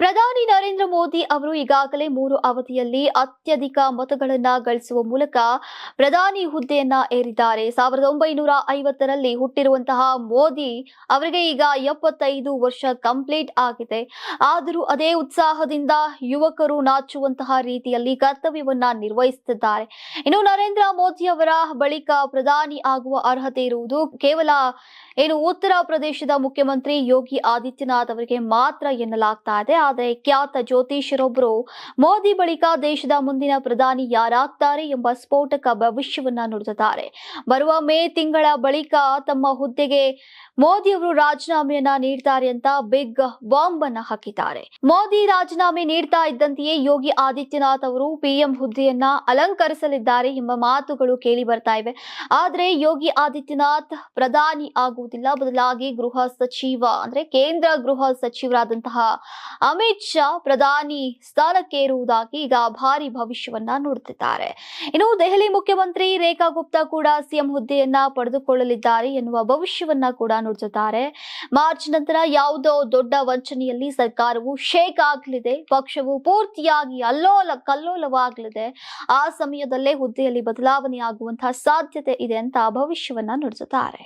ಪ್ರಧಾನಿ ನರೇಂದ್ರ ಮೋದಿ ಅವರು ಈಗಾಗಲೇ ಮೂರು ಅವಧಿಯಲ್ಲಿ ಅತ್ಯಧಿಕ ಮತಗಳನ್ನ ಗಳಿಸುವ ಮೂಲಕ ಪ್ರಧಾನಿ ಹುದ್ದೆಯನ್ನ ಏರಿದ್ದಾರೆ. ಸಾವಿರದ ಒಂಬೈನೂರ ಐವತ್ತರಲ್ಲಿ ಹುಟ್ಟಿರುವಂತಹ ಮೋದಿ ಅವರಿಗೆ ಈಗ ಎಪ್ಪತ್ತೈದು ವರ್ಷ ಕಂಪ್ಲೀಟ್ ಆಗಿದೆ. ಆದರೂ ಅದೇ ಉತ್ಸಾಹದಿಂದ ಯುವಕರು ನಾಚುವಂತಹ ರೀತಿಯಲ್ಲಿ ಕರ್ತವ್ಯವನ್ನ ನಿರ್ವಹಿಸುತ್ತಿದ್ದಾರೆ. ಇನ್ನು ನರೇಂದ್ರ ಮೋದಿ ಅವರ ಬಳಿಕ ಪ್ರಧಾನಿ ಆಗುವ ಅರ್ಹತೆ ಇರುವುದು ಕೇವಲ ಏನು ಉತ್ತರ ಪ್ರದೇಶದ ಮುಖ್ಯಮಂತ್ರಿ ಯೋಗಿ ಆದಿತ್ಯನಾಥ್ ಅವರಿಗೆ ಮಾತ್ರ ಎನ್ನಲಾಗ್ತಾ ಇದೆ. ಆದರೆ ಖ್ಯಾತ ಜ್ಯೋತಿಷರೊಬ್ಬರು ಮೋದಿ ಬಳಿಕ ದೇಶದ ಮುಂದಿನ ಪ್ರಧಾನಿ ಯಾರಾಗ್ತಾರೆ ಎಂಬ ಸ್ಫೋಟಕ ಭವಿಷ್ಯವನ್ನ ನುಡಿದಿದ್ದಾರೆ. ಬರುವ ಮೇ ತಿಂಗಳ ಬಳಿಕ ತಮ್ಮ ಹುದ್ದೆಗೆ ಮೋದಿ ಅವರು ರಾಜೀನಾಮೆಯನ್ನ ನೀಡ್ತಾರೆ ಅಂತ ಬಿಗ್ ಬಾಂಬ್ ಅನ್ನ ಹಾಕಿದ್ದಾರೆ. ಮೋದಿ ರಾಜೀನಾಮೆ ನೀಡ್ತಾ ಇದ್ದಂತೆಯೇ ಯೋಗಿ ಆದಿತ್ಯನಾಥ್ ಅವರು ಪಿಎಂ ಹುದ್ದೆಯನ್ನ ಅಲಂಕರಿಸಲಿದ್ದಾರೆ ಎಂಬ ಮಾತುಗಳು ಕೇಳಿ ಬರ್ತಾ ಇವೆ. ಆದ್ರೆ ಯೋಗಿ ಆದಿತ್ಯನಾಥ್ ಪ್ರಧಾನಿ ಆಗುವುದಿಲ್ಲ ಬದಲಾಗಿ ಗೃಹ ಸಚಿವ ಅಂದ್ರೆ ಕೇಂದ್ರ ಗೃಹ ಸಚಿವರಾದಂತಹ ಅಮಿತ್ ಶಾ ಪ್ರಧಾನಿ ಸ್ಥಾನಕ್ಕೇರುವುದಾಗಿ ಈಗ ಭಾರಿ ಭವಿಷ್ಯವನ್ನ ನೋಡುತ್ತಿದ್ದಾರೆ. ಇನ್ನು ದೆಹಲಿ ಮುಖ್ಯಮಂತ್ರಿ ರೇಖಾ ಗುಪ್ತಾ ಕೂಡ ಸಿಎಂ ಹುದ್ದೆಯನ್ನ ಪಡೆದುಕೊಳ್ಳಲಿದ್ದಾರೆ ಎನ್ನುವ ಭವಿಷ್ಯವನ್ನ ಕೂಡ ನೋಡುತ್ತಿದ್ದಾರೆ ಮಾರ್ಚ್ ನಂತರ ಯಾವುದೋ ದೊಡ್ಡ ವಂಚನೆಯಲ್ಲಿ ಸರ್ಕಾರವು ಶೇಕ್ ಆಗಲಿದೆ, ಪಕ್ಷವು ಪೂರ್ತಿಯಾಗಿ ಅಲ್ಲೋಲ ಕಲ್ಲೋಲವಾಗಲಿದೆ. ಆ ಸಮಯದಲ್ಲೇ ಹುದ್ದೆಯಲ್ಲಿ ಬದಲಾವಣೆ ಆಗುವಂತಹ ಸಾಧ್ಯತೆ ಇದೆ ಅಂತ ಭವಿಷ್ಯವನ್ನ ನುಡಿಸುತ್ತಾರೆ